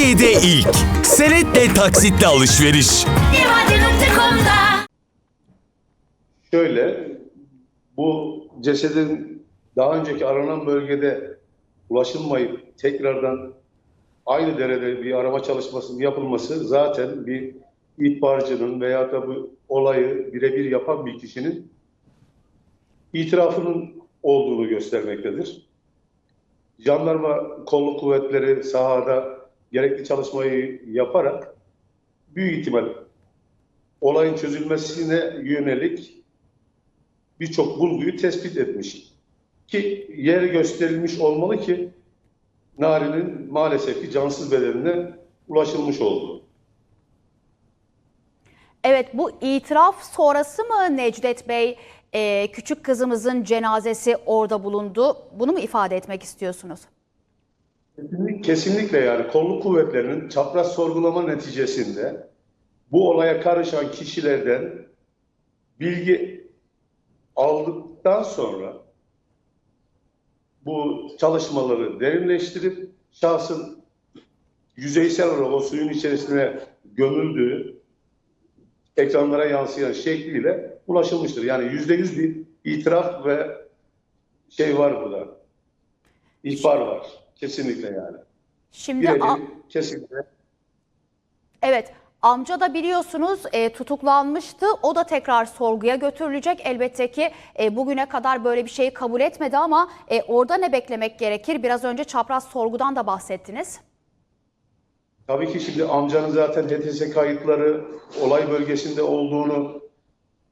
Türkiye'de ilk senetle taksitle alışveriş. Şöyle, bu cesedin daha önceki aranan bölgede ulaşılmayıp tekrardan aynı derede bir arama çalışmasının yapılması zaten bir ihbarcının veya da bu olayı birebir yapan bir kişinin itirafının olduğunu göstermektedir. Jandarma kolluk kuvvetleri sahada gerekli çalışmayı yaparak büyük ihtimal olayın çözülmesine yönelik birçok bulguyu tespit etmiş. Ki yer gösterilmiş olmalı ki Nari'nin maalesef ki cansız bedenine ulaşılmış oldu. Evet bu itiraf sonrası mı Necdet Bey e, küçük kızımızın cenazesi orada bulundu? Bunu mu ifade etmek istiyorsunuz? Kesinlikle yani kolluk kuvvetlerinin çapraz sorgulama neticesinde bu olaya karışan kişilerden bilgi aldıktan sonra bu çalışmaları derinleştirip şahsın yüzeysel olarak o suyun içerisine gömüldüğü ekranlara yansıyan şekliyle ulaşılmıştır. Yani yüzde yüz bir itiraf ve şey var burada. İhbar var. Kesinlikle yani. Şimdi Birebir kesinlikle. evet amca da biliyorsunuz e, tutuklanmıştı. O da tekrar sorguya götürülecek. Elbette ki e, bugüne kadar böyle bir şeyi kabul etmedi ama e, orada ne beklemek gerekir? Biraz önce çapraz sorgudan da bahsettiniz. Tabii ki şimdi amcanın zaten HTS kayıtları olay bölgesinde olduğunu,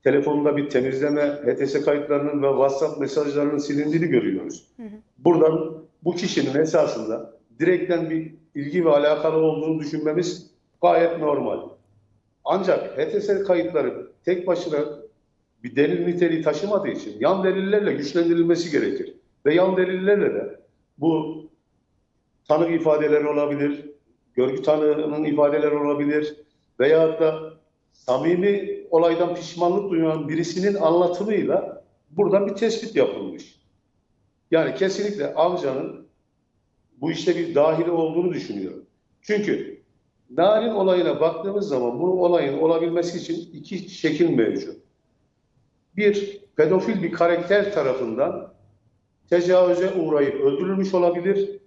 telefonunda bir temizleme, HTS kayıtlarının ve WhatsApp mesajlarının silindiğini görüyoruz. Buradan bu kişinin esasında direkten bir ilgi ve alakalı olduğunu düşünmemiz gayet normal. Ancak HTS kayıtları tek başına bir delil niteliği taşımadığı için yan delillerle güçlendirilmesi gerekir. Ve yan delillerle de bu tanık ifadeleri olabilir, görgü tanığının ifadeleri olabilir veyahut da samimi olaydan pişmanlık duyan birisinin anlatımıyla buradan bir tespit yapılmış. Yani kesinlikle amcanın bu işte bir dahili olduğunu düşünüyorum. Çünkü Narin olayına baktığımız zaman bu olayın olabilmesi için iki şekil mevcut. Bir, pedofil bir karakter tarafından tecavüze uğrayıp öldürülmüş olabilir.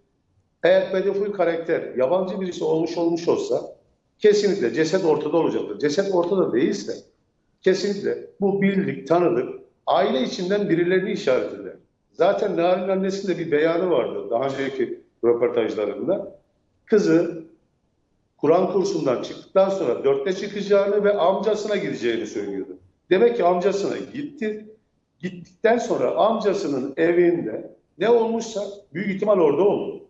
Eğer pedofil karakter yabancı birisi olmuş olmuş olsa kesinlikle ceset ortada olacaktır. Ceset ortada değilse kesinlikle bu bildik, tanıdık, aile içinden birilerini işaret eder. Zaten Narin annesinde bir beyanı vardı daha önceki röportajlarında. Kızı Kur'an kursundan çıktıktan sonra dörtte çıkacağını ve amcasına gideceğini söylüyordu. Demek ki amcasına gitti. Gittikten sonra amcasının evinde ne olmuşsa büyük ihtimal orada oldu.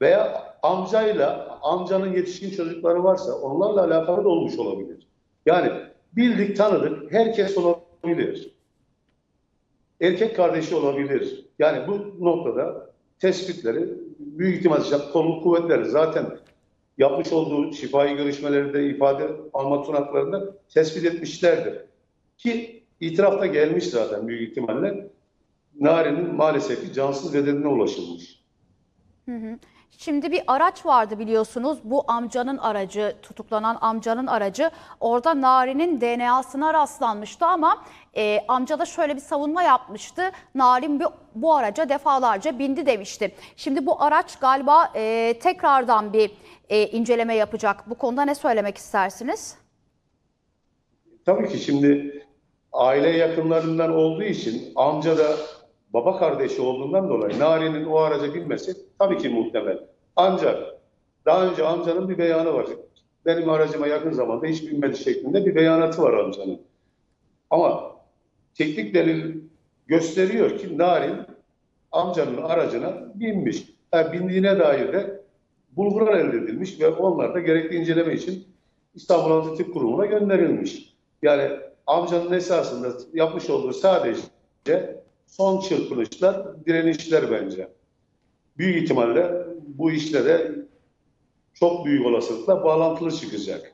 Veya amcayla amcanın yetişkin çocukları varsa onlarla alakalı da olmuş olabilir. Yani bildik tanıdık herkes olabilir. Erkek kardeşi olabilir. Yani bu noktada tespitleri büyük ihtimal kolluk kuvvetleri zaten yapmış olduğu şifai görüşmelerinde ifade alma tunaklarında tespit etmişlerdir. Ki itirafta gelmiş zaten büyük ihtimalle Nari'nin maalesef ki cansız bedenine ulaşılmış. Şimdi bir araç vardı biliyorsunuz. Bu amcanın aracı, tutuklanan amcanın aracı. Orada Nari'nin DNA'sına rastlanmıştı ama e, amca da şöyle bir savunma yapmıştı. Narin bu, bu araca defalarca bindi demişti. Şimdi bu araç galiba e, tekrardan bir e, inceleme yapacak. Bu konuda ne söylemek istersiniz? Tabii ki şimdi aile yakınlarından olduğu için amca da baba kardeşi olduğundan dolayı Nari'nin o araca binmesi tabii ki muhtemel. Ancak daha önce amcanın bir beyanı var. Benim aracıma yakın zamanda hiç binmedi şeklinde bir beyanatı var amcanın. Ama teknik delil gösteriyor ki Narin amcanın aracına binmiş. Yani bindiğine dair de bulgular elde edilmiş ve onlar da gerekli inceleme için İstanbul Anti Tıp Kurumu'na gönderilmiş. Yani amcanın esasında yapmış olduğu sadece son çırpınışlar, direnişler bence. Büyük ihtimalle bu işle de çok büyük olasılıkla bağlantılı çıkacak.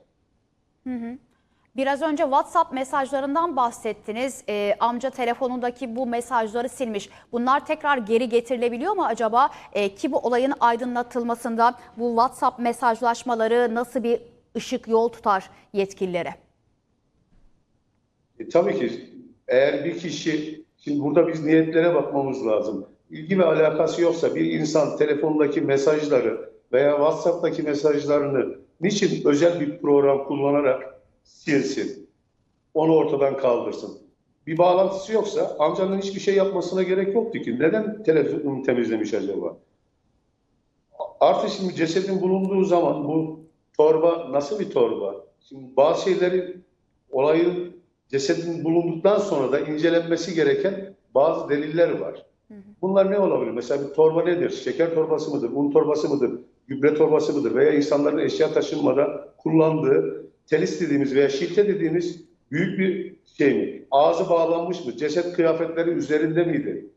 Biraz önce WhatsApp mesajlarından bahsettiniz. Ee, amca telefonundaki bu mesajları silmiş. Bunlar tekrar geri getirilebiliyor mu acaba? Ee, ki bu olayın aydınlatılmasında bu WhatsApp mesajlaşmaları nasıl bir ışık yol tutar yetkililere? E, tabii ki eğer bir kişi, şimdi burada biz niyetlere bakmamız lazım. İlgi ve alakası yoksa bir insan telefondaki mesajları veya WhatsApp'taki mesajlarını niçin özel bir program kullanarak silsin? Onu ortadan kaldırsın. Bir bağlantısı yoksa amcanın hiçbir şey yapmasına gerek yoktu ki. Neden telefonu temizlemiş acaba? Artı şimdi cesedin bulunduğu zaman bu torba nasıl bir torba? Şimdi bazı şeyleri olayın cesedin bulunduktan sonra da incelenmesi gereken bazı deliller var. Bunlar ne olabilir? Mesela bir torba nedir? Şeker torbası mıdır? Un torbası mıdır? Gübre torbası mıdır? Veya insanların eşya taşınmada kullandığı telis dediğimiz veya şilte dediğimiz büyük bir şey mi? Ağzı bağlanmış mı? Ceset kıyafetleri üzerinde miydi?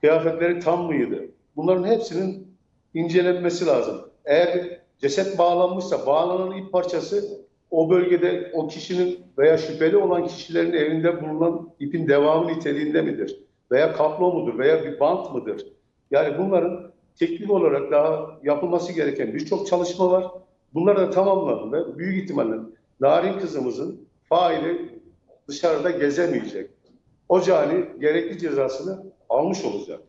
Kıyafetleri tam mıydı? Bunların hepsinin incelenmesi lazım. Eğer ceset bağlanmışsa bağlanan ip parçası o bölgede o kişinin veya şüpheli olan kişilerin evinde bulunan ipin devamı niteliğinde midir? Veya kablo mudur? Veya bir bant mıdır? Yani bunların teknik olarak daha yapılması gereken birçok çalışma var. Bunlar da tamamlandığında büyük ihtimalle Narin kızımızın faili dışarıda gezemeyecek. O cani gerekli cezasını almış olacak.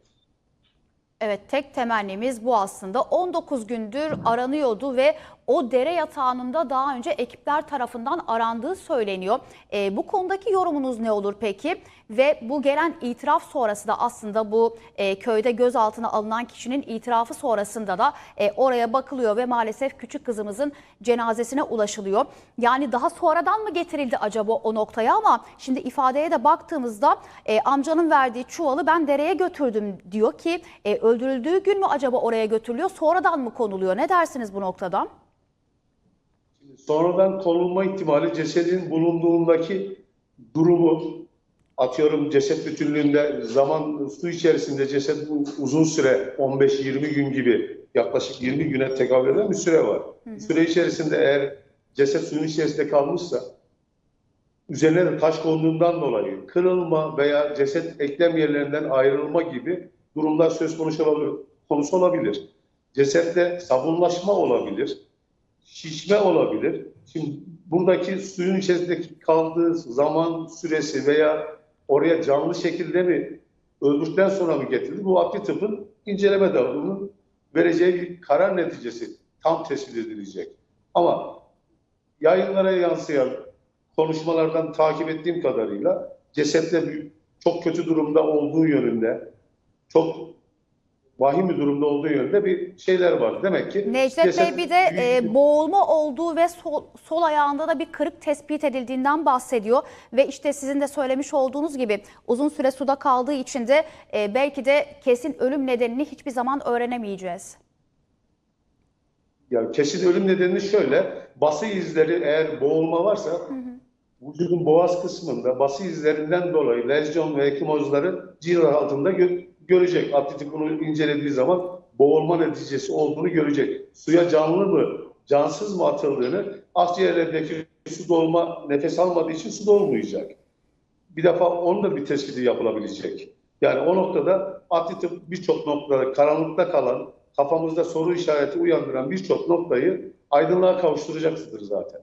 Evet tek temennimiz bu aslında. 19 gündür aranıyordu ve o dere yatağında daha önce ekipler tarafından arandığı söyleniyor. Ee, bu konudaki yorumunuz ne olur peki? Ve bu gelen itiraf sonrası da aslında bu e, köyde gözaltına alınan kişinin itirafı sonrasında da e, oraya bakılıyor ve maalesef küçük kızımızın cenazesine ulaşılıyor. Yani daha sonradan mı getirildi acaba o noktaya ama şimdi ifadeye de baktığımızda e, amcanın verdiği çuvalı ben dereye götürdüm diyor ki e, öldürüldüğü gün mü acaba oraya götürülüyor sonradan mı konuluyor? Ne dersiniz bu noktada? Sonradan konulma ihtimali cesedin bulunduğundaki durumu atıyorum ceset bütünlüğünde zaman su içerisinde ceset uzun süre 15-20 gün gibi yaklaşık 20 güne tekabül eden bir süre var. Bu süre içerisinde eğer ceset suyun içerisinde kalmışsa üzerine de taş konduğundan dolayı kırılma veya ceset eklem yerlerinden ayrılma gibi durumlar söz konusu olabilir. Konusu olabilir. Cesette sabunlaşma olabilir şişme olabilir. Şimdi buradaki suyun içerisindeki kaldığı zaman süresi veya oraya canlı şekilde mi öldükten sonra mı getirildi? Bu adli tıbbın inceleme dalının vereceği bir karar neticesi tam tespit edilecek. Ama yayınlara yansıyan konuşmalardan takip ettiğim kadarıyla cesetle çok kötü durumda olduğu yönünde çok vahim bir durumda olduğu yönünde bir şeyler var. Demek ki Necdet Bey bir de e, boğulma olduğu ve sol, sol ayağında da bir kırık tespit edildiğinden bahsediyor. Ve işte sizin de söylemiş olduğunuz gibi uzun süre suda kaldığı için de e, belki de kesin ölüm nedenini hiçbir zaman öğrenemeyeceğiz. Yani kesin ölüm nedeni şöyle, bası izleri eğer boğulma varsa vücudun boğaz kısmında bası izlerinden dolayı lezyon ve ekimozları ciğer altında gö- görecek. Atletik bunu incelediği zaman boğulma neticesi olduğunu görecek. Suya canlı mı, cansız mı atıldığını akciğerlerdeki su dolma, nefes almadığı için su dolmayacak. Bir defa onun da bir tespiti yapılabilecek. Yani o noktada atletik birçok noktada karanlıkta kalan, kafamızda soru işareti uyandıran birçok noktayı aydınlığa kavuşturacaktır zaten.